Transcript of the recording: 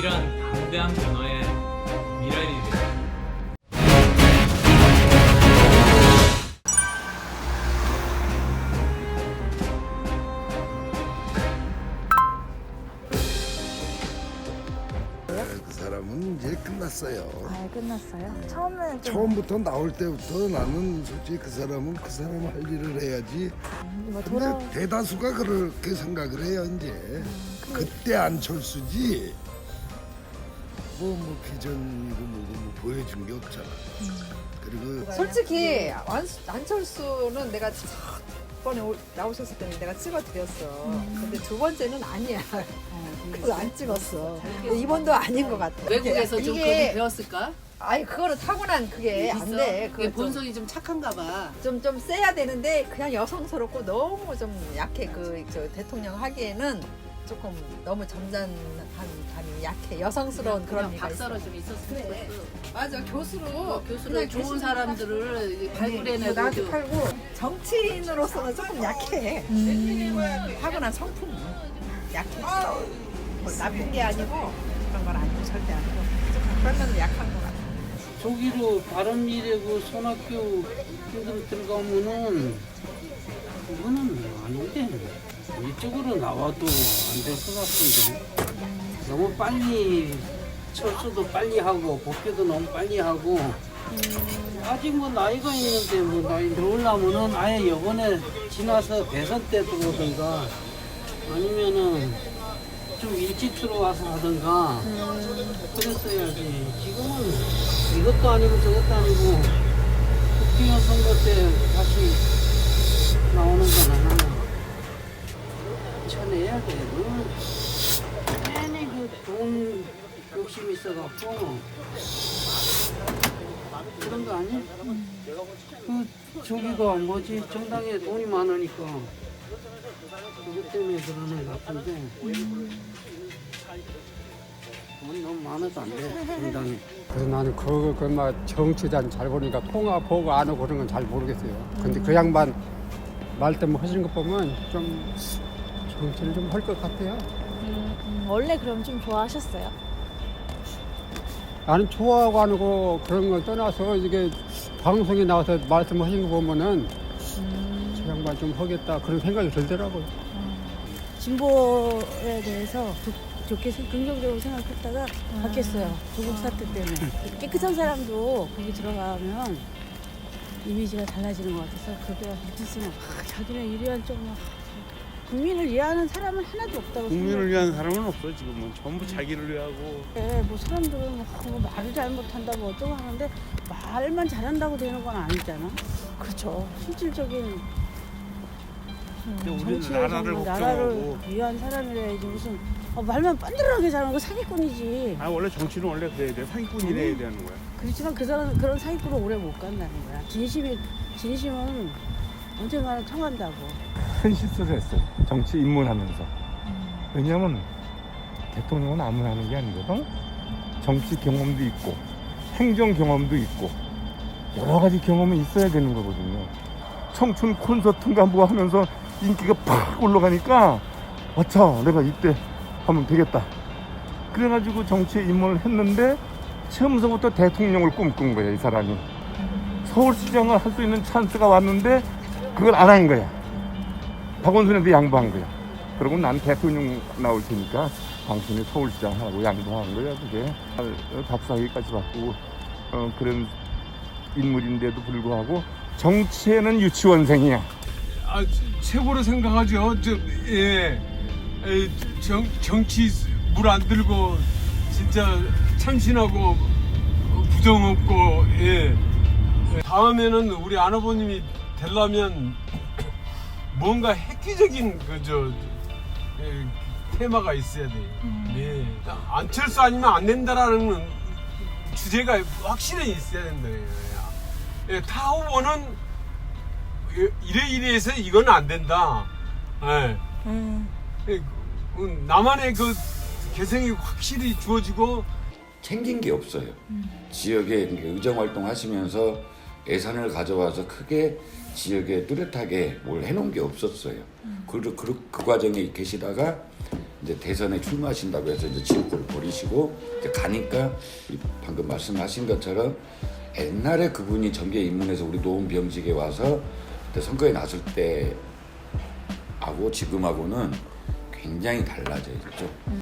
이런 방대한 변화의 미랄이래. 그 사람은 이제 끝났어요. 아 끝났어요? 처음에는 좀 처음부터 나올 때부터 나는 솔직히 그 사람은 그 사람 할 일을 해야지. 뭐 돌아 근데 대다수가 그렇게 생각을 해요 이제. 그때 안철수지. 뭐뭐 비전이고 뭐고 뭐 보여준 게 없잖아. 그리고 솔직히 안, 안철수는 내가 첫 번에 올- 나오셨을 때는 내가 찍어드렸어. 근데 두 번째는 아니야. 그거 안 찍었어. 이번도 아닌 것 같아. 외국에서 좀 이게 그걸 배웠을까? 아니 그거는 타고난 그게 안 있어? 돼. 그게 본성이 좀 착한가 봐. 좀, 좀 세야 되는데 그냥 여성스럽고 너무 좀 약해 그 저 대통령 하기에는 조금 너무 점잖한 감이 약해 여성스러운 그런 그냥 미가 있어. 박사로 좀 있었으면 그래. 좋겠어. 맞아 교수로 어, 교수로 그냥 좋은 사람들을 발굴해내고 나한테 좀 팔고 정치인으로서는 조금 약해. 타고난 성품 약해. 뭐 나쁜 게 아니고 그런 건 아니고 절대 아니고 조금 그런 면 약한 것 같아. 저기로 바른미래고 손학규 쪽으로 들어가면은 그거는 아닌데 이쪽으로 나와도 안 될 것 같은데. 너무 빨리 철수도 빨리 하고 복귀도 너무 빨리 하고. 아직 뭐 나이가 있는데 뭐 나이 들어오려면은 아예 요번에 지나서 대선 때 들어오든가 아니면은 좀 일찍 들어와서 하든가. 그랬어야지. 지금은 이것도 아니고 저것도 아니고 국회의원 선거 때 다시 나오는 거는 쳐내야 돼. 너 괜히 그돈 욕심 있어갖고 그런 거 아니야? 그 저기가 뭐지 정당에 돈이 많으니까 그것 때문에 그러는 것 같은데 돈 너무 많아도 안 돼, 정당에. 그래서 나는 그, 그, 막 정치단 잘 보니까 통화 보고 안 하고 그런 건 잘 모르겠어요. 근데 그 양반 말 때문에 하시는 거 보면 좀 정치를 좀 할 것 같아요. 음, 음, 원래 그럼 좀 좋아하셨어요? 나는 좋아하고 안 하고 그런 걸 떠나서 이게 방송에 나와서 말씀하시는 거 보면은 저 양반 좀 하겠다 그런 생각이 들더라고요. 진보에 대해서 좋, 좋게 생- 긍정적으로 생각했다가 바뀌었어요. 조국 사태 때문에. 깨끗한 사람도 거기 들어가면 이미지가 달라지는 것 같아서 그게 없어. 아, 자기는 유리한 쪽으로 국민을 위하는 사람은 하나도 없다고 국민을 생각해요. 위한 사람은 없어 지금은 전부 자기를 위하고 네, 뭐 사람들은 뭐 그거 말을 잘 못한다 뭐 어쩌고 하는데 말만 잘한다고 되는 건 아니잖아. 그렇죠. 실질적인 근데 우리는 정치에서 나라를 뭐 나라를 걱정하고 위한 사람이라야지 무슨 어, 말만 빤드르하게 잘하는 거 사기꾼이지. 아 원래 정치는 원래 그래야 돼 사기꾼이 돼야 되는 거야 그렇지만 그 사람 그런 사기꾼을 오래 못 간다는 거야. 진심이 진심은 언젠가는 통한다고. 큰 실수를 했어. 정치 입문하면서. 왜냐하면 대통령은 아무나 하는 게 아니거든. 정치 경험도 있고, 행정 경험도 있고, 여러 가지 경험이 있어야 되는 거거든요. 청춘 콘서트인가 뭐 하면서 인기가 팍 올라가니까, 아차, 내가 이때 하면 되겠다. 그래가지고 정치에 입문을 했는데, 처음서부터 대통령을 꿈꾼 거야, 이 사람이. 서울시장을 할 수 있는 찬스가 왔는데, 그걸 안 한 거야. 박원순한테 양보한 거야. 그러고 난 대통령 나올 테니까 당신이 서울시장 하고 양보한 거야, 그게. 어, 답사기까지 받고, 어, 그런 인물인데도 불구하고 정치에는 유치원생이야. 아, 최고로 생각하죠. 저, 예. 에, 정, 정치 물 안 들고 진짜 참신하고 어, 부정 없고 예. 예. 다음에는 우리 아나버님이 되려면 뭔가 획기적인 그저 예, 테마가 있어야 돼요. 예. 안철수 아니면 안 된다라는 주제가 확실히 있어야 된다. 예. 타 후보는 이래 이래 해서 이건 안 된다. 예. 예, 그, 나만의 그 개성이 확실히 주어지고 챙긴 게 없어요. 지역에 이렇게 의정 활동 하시면서 예산을 가져와서 크게 지역에 뚜렷하게 뭘 해놓은 게 없었어요. 그리고 그, 그 과정에 계시다가 이제 대선에 출마하신다고 해서 이제 지역구를 버리시고 이제 가니까 이 방금 말씀하신 것처럼 옛날에 그분이 정계 입문해서 우리 노원 병직에 와서 그때 선거에 나설 때 하고 지금하고는 굉장히 달라져요. 좀